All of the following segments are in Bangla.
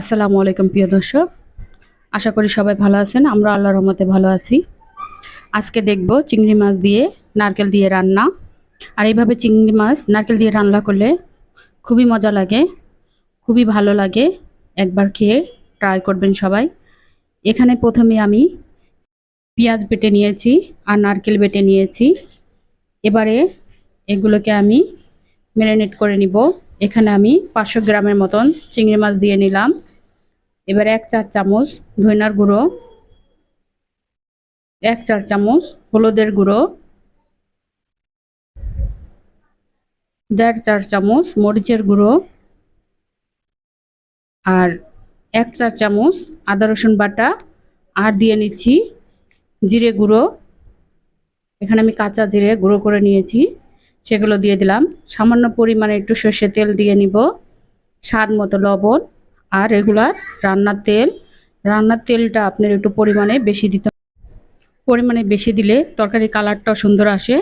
আসসালামু আলাইকুম প্রিয় দর্শক। আশা করি সবাই ভালো আছেন আমরা আল্লাহর রহমতে ভালো আছি। আজকে দেখব চিংড়ি মাছ দিয়ে নারকেল দিয়ে রান্না। আর এইভাবে চিংড়ি মাছ নারকেল দিয়ে রান্না করলে খুবই মজা লাগে, খুবই ভালো লাগে। একবার খেয়ে ট্রাই করবেন সবাই। এখানে প্রথমে আমি পেঁয়াজ বেটে নিয়েছি আর নারকেল বেটে নিয়েছি। এবারে এগুলোকে আমি ম্যারিনেট করে নিব। এখানে আমি পাঁচশো গ্রামের মতন চিংড়ি মাছ দিয়ে নিলাম। এবার এক চার চামচ ধইনার গুঁড়ো, এক চার চামচ হলুদের গুঁড়ো, দেড় চার চামচ মরিচের গুঁড়ো আর এক চার চামচ আদা রসুন বাটা। আর দিয়ে নিচ্ছি জিরে গুঁড়ো। এখানে আমি কাঁচা জিরে গুঁড়ো করে নিয়েছি। সেগুলো দিয়ে দিলাম। সামান্য পরিমাণে একটু সর্ষে তেল দিয়ে নিব। স্বাদ মতো লবণ আর রেগুলার রান্নার তেল। রান্নার তেলটা আপনার একটু পরিমাণে বেশি দিতে পরিমাণে বেশি দিলে তরকারি কালারটাও সুন্দর আসে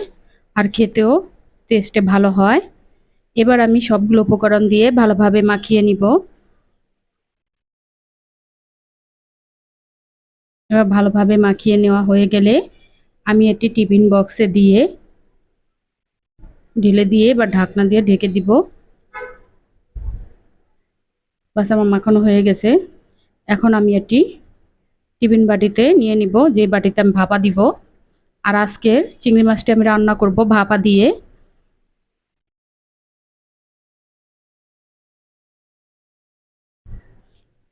আর খেতেও টেস্টে ভালো হয়। এবার আমি সবগুলো উপকরণ দিয়ে ভালোভাবে মাখিয়ে নিব। এবার ভালোভাবে মাখিয়ে নেওয়া হয়ে গেলে আমি একটি টিফিন বক্সে দিয়ে ঢেলে দিয়ে বা ঢাকনা দিয়ে ঢেকে দিব। বাস আমার মাখানো হয়ে গেছে। এখন আমি এটি টিফিন বাটিতে নিয়ে নিব, যে বাটিতে আমি ভাপা দিব। আর আজকের চিংড়ি মাছটি আমি রান্না করব ভাপা দিয়ে।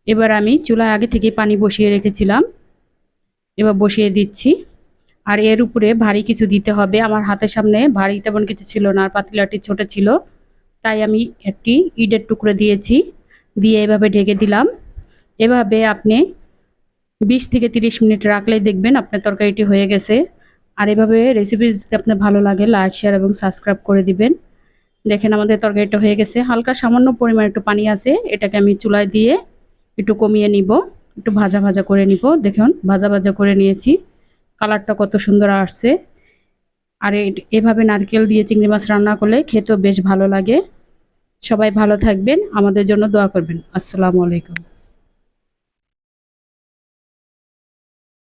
এবার আমি চুলায় আগে থেকে পানি বসিয়ে রেখেছিলাম। এবার বসিয়ে দিচ্ছি। আর এর উপরে ভারী কিছু দিতে হবে। আমার হাতের সামনে ভারী তেমন কিছু ছিল না, আর পাতিলাটি ছোট ছিল। তাই আমি একটি ইটের টুকরো দিয়েছি, দিয়ে এভাবে ঢেকে দিলাম। এভাবে আপনি বিশ থেকে তিরিশ মিনিট রাখলেই দেখবেন আপনার তরকারিটি হয়ে গেছে। আর এভাবে রেসিপি যদি আপনার ভালো লাগে লাইক শেয়ার এবং সাবস্ক্রাইব করে দিবেন। দেখেন আমাদের তরকারিটা হয়ে গেছে। হালকা সামান্য পরিমাণ একটু পানি আছে, এটাকে আমি চুলায় দিয়ে একটু কমিয়ে নিব। একটু ভাজা ভাজা করে নিব। দেখুন, ভাজা ভাজা করে নিয়েছি। কালারটা কত সুন্দর আসছে। আর এভাবে নারকেল দিয়ে চিংড়ি মাছ রান্না করলে খেতেও বেশ ভালো লাগে। সবাই ভালো থাকবেন, আমাদের জন্য দোয়া করবেন। আসসালামু আলাইকুম।